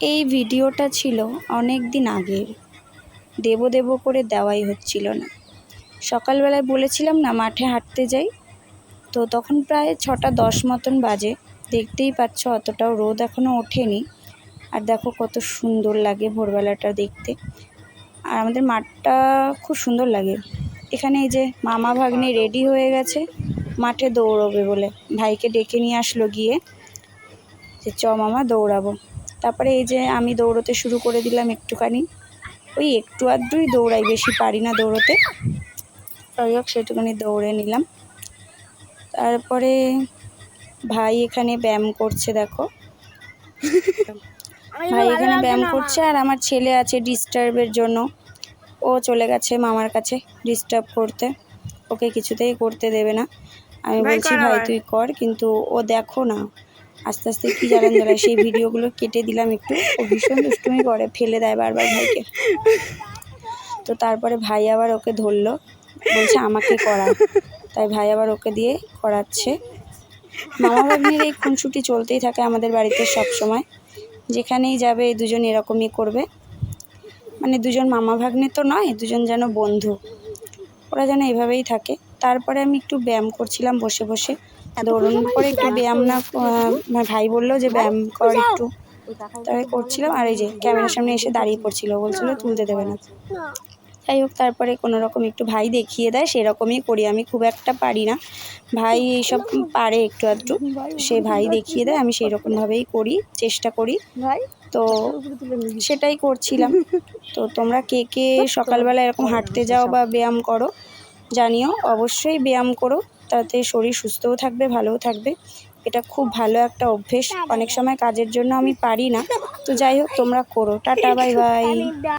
এই ভিডিওটা ছিল অনেক দিন আগের। দেবো দেবো করে দেওয়াই হচ্ছিল না। সকালবেলায় বলেছিলাম না, মাঠে হাঁটতে যাই। তো তখন প্রায় ছটা দশ মতন বাজে। দেখতেই পাচ্ছ অতটাও রোদ এখনও ওঠেনি। আর দেখো কত সুন্দর লাগে ভোরবেলাটা দেখতে। আর আমাদের মাঠটা খুব সুন্দর লাগে। এখানে এই যে মামা ভাগ্নে রেডি হয়ে গেছে, মাঠে দৌড়বে বলে। ভাইকে ডেকে নিয়ে আসলো গিয়ে যে, চ মামা, দৌড়াবো। তারপরে এই যে আমি দৌড়তে শুরু করে দিলাম একটুখানি। ওই একটু আধটুই দৌড়াই বেশি পারি না দৌড়তে। যাই হোক সেটুকুনি দৌড়ে নিলাম। তারপরে ভাই এখানে ব্যায়াম করছে দেখো। ভাই এখানে ব্যায়াম করছে আর আমার ছেলে আছে ডিস্টার্বের জন্য। ও চলে গেছে মামার কাছে ডিস্টার্ব করতে। ওকে কিছুতেই করতে দেবে না। আমি বলছি ভাই তুই কর। কিন্তু ও দেখো না। আস্তে আস্তে কি জ্বালান জ্বালায় সেই ভিডিওগুলো কেটে দিলাম একটু। ও ভীষণ দুষ্টুমি করে, ফেলে দেয় বারবার ভাইকে। তো তারপরে ভাই আবার ওকে ধরলো, বলছে আমাকে করা। তাই ভাই আবার ওকে দিয়ে করাচ্ছে। মামা ভাগ্নির এই খুনসুটি চলতেই থাকে আমাদের বাড়িতে সব সময় যেখানেই যাবে এই দুজন এরকমই করবে। মানে দুজন মামা ভাগ্নে তো নয়, দুজন যেন বন্ধু। ওরা যেন এভাবেই থাকে। তারপরে আমি একটু ব্যায়াম করছিলাম বসে বসে। দৌড়ানোর পরে একটু ব্যায়াম না আমার ভাই বলল যে ব্যায়াম কর একটু। তাই করছিলাম আর এই যে ক্যামেরার সামনে এসে দাঁড়িয়ে পড়ছিল। বলছিল তুলতে দেবে না। যাই হোক, তারপরে কোনো রকম একটু ভাই দেখিয়ে দেয়, সেরকমই করি। আমি খুব একটা পারি না। ভাই এইসব পারে একটু আধটু। সে ভাই দেখিয়ে দেয়, আমি সেই রকমভাবেই করি, চেষ্টা করি। তো সেটাই করছিলাম। তো তোমরা কে কে সকালবেলা এরকম হাঁটতে যাও বা ব্যায়াম করো জানিও, অবশ্যই ব্যায়াম করো, তাতে শরীর সুস্থও থাকবে, ভালোও থাকবে। এটা খুব ভালো একটা অভ্যেস। অনেক সময় কাজের জন্য আমি পারি না। তো যাই হোক, তোমরা করো। Tata, bye bye.